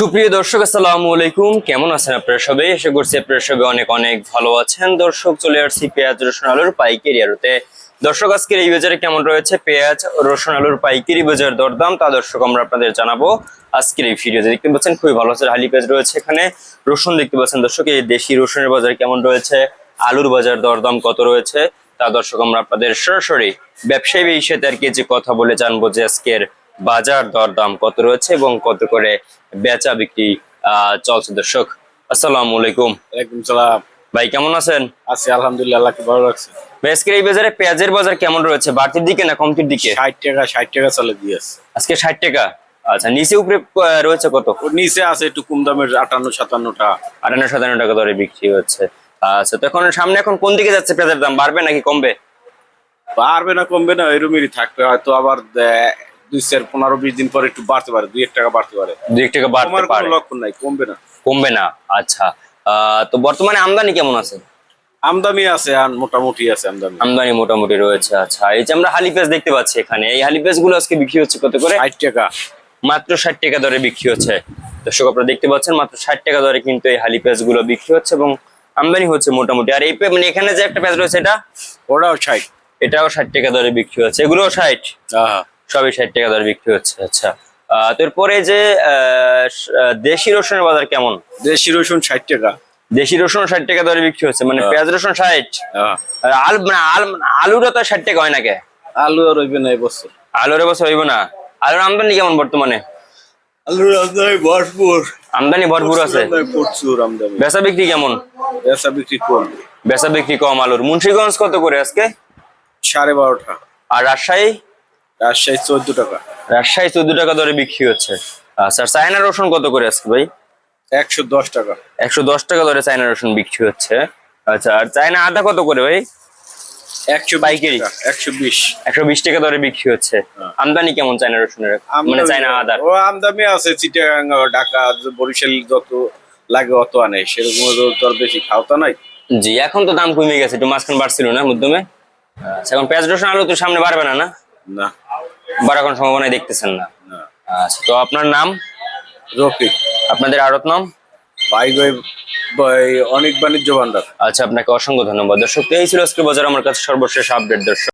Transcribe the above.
সুপ্রিয় দর্শক, আসসালামু আলাইকুম। কেমন আছেন আপনারা সবাই? আশা করছি আপনারা সবাই অনেক অনেক ভালো আছেন। দর্শক, চলে আসছি পেঁয়াজ রসুন আলুর পাইকারি আলুতে দর্শক, আজকের এই বাজারে কেমন রয়েছে? পেঁয়াজ রসুন আলুর পাইকারি বাজার দরদাম, তা দর্শক, আমরা আপনাদের জানাব। আজকের এই ভিডিওতে দেখতে পাচ্ছেন, খুবই ভালো আছে হালি পেঁয়াজ রয়েছে এখানে। রসুন দেখতে পাচ্ছেন দর্শক, এই দেশি রসুনের বাজার কেমন রয়েছে? আলুর বাজার দরদাম কত রয়েছে? তা দর্শক, আমরা আপনাদের সরাসরি ব্যবসায়ী সাথে আর কি যে কথা বলে জানব যে আজকের বাজার দরদাম কত রয়েছে এবং কত করে বেচা বিক্রি চলছে দর্শক? আসসালামু আলাইকুম। ওয়ালাইকুম সালাম। ভাই কেমন আছেন? আছি আলহামদুলিল্লাহ আল্লাহকে ভালো লাগছে ভাই, এই বাজারে পেঁয়াজের বাজার কেমন রয়েছে? বাড়তির দিকে না কমতির দিকে? ষাট টাকা ষাট টাকা চলে দিয়েছে। আজকে ষাট টাকা। আচ্ছা নিচে উপরে রয়েছে কত? নিচে আছে একটু কম দামের আটান্ন সাতান্নটা। আটান্ন সাতান্ন টাকা দরে বিক্রি হচ্ছে। আচ্ছা তো এখন সামনে এখন কোন দিকে যাচ্ছে পেঁয়াজের দাম? বাড়বে নাকি কমবে? বাড়বে না কমবে না এরকমই থাকবে। হয়তো আবার দুই চার পনেরো বিশ দিন পরে একটু বাড়তে পারে দুই এক টাকা বাড়তে পারে। দুই এক টাকা বাড়তে পারে। লক্ষণ নাই কমবে না। কমবে না আচ্ছা। তো বর্তমানে আমদানি কেমন আছে? আমদানি আছে আর মোটামুটি আছে আমদানি। আমদানি মোটামুটি রয়েছে আচ্ছা। এই যে আমরা হালি পেঁয়াজ দেখতে পাচ্ছি এখানে এই হালি পেঁয়াজগুলো আজকে বিক্রি হচ্ছে কত করে? ষাট টাকা। মাত্র ষাট টাকা দরে বিক্রি হচ্ছে। দর্শক আপনারা দেখতে পাচ্ছেন মাত্র ষাট টাকা দরে কিন্তু এই হালি পেঁয়াজগুলো বিক্রি হচ্ছে এবং আমদানি হচ্ছে মোটামুটি। আর এই পে- মানে এখানে যে একটা পেঁয়াজ রয়েছে এটা? ওরাও ষাট। এটাও ষাট টাকা দরে বিক্রি হচ্ছে। এগুলোও ষাট? হ্যাঁ। সবই ষাট টাকা দরে বিক্রি হচ্ছে আচ্ছা। তো এরপরে যে দেশি রসুনের বাজার কেমন? দেশি রসুন ষাট টাকা। দেশি রসুন ষাট টাকা দরে বিক্রি হচ্ছে মানে হ্যাঁ। পেঁয়াজ রসুন ষাট। হ্যাঁ। আলু মানে আল- আলুটা তো ষাট টাকা হয় না কে আলু আর রইবে না এবছর আলুর বছর হইব না? আলুর আমদানি কেমন বর্তমানে? আলুর আমদানি ভরপুর। আমদানি ভরপুর আছে? প্রচুর আমদানি। বেচা বিক্রি কেমন? বেচা বিক্রি কম। বেচা বিক্রি কম আলুর। মুন্সিগঞ্জ কত করে আজকে? সাড়ে বারোটা। আর রাজশাহী? রাজশাহী চোদ্দ টাকা। রাজশাহী চোদ্দ টাকা দরে বিক্রি হচ্ছে। আচ্ছা চায়না রসুন কত করে আজকে ভাই? একশো দশ টাকা। একশো দশ টাকা দরে চায়না রসুন বিক্রি হচ্ছে। আচ্ছা আর চায়না আদা কত করে ভাই? একশো পাইকারি? একশো বিশ। একশো বিশ টাকা দরে বিক্রি হচ্ছে। হ্যাঁ। আমদানি কেমন চায়না রসুনের? মানে চায়না আদার? ও আমদামি আছে চিটাগাং ঢাকা বরিশাল যত লাগে অত আনে। সেরকম তো বেশি খাওয়া নাই। জি এখন তো দাম কমে গেছে একটু মাঝখান বাড়ছিল না মধ্যমে? আচ্ছা এখন পেঁয়াজ রসুন আলু তো সামনে বাড়বে না না? না। বাড়ার কোনো সম্ভাবনাই দেখতেছেন না। আচ্ছা তো আপনার নাম? রফিক। আপনাদের আরত নাম? ভাই অনেক বাণিজ্য ভান্ডার। আচ্ছা আপনাকে অসংখ্য ধন্যবাদ। দর্শক তো এই ছিল আজকে বাজার। আমার কাছে সর্বশেষ আপডেট দর্শক।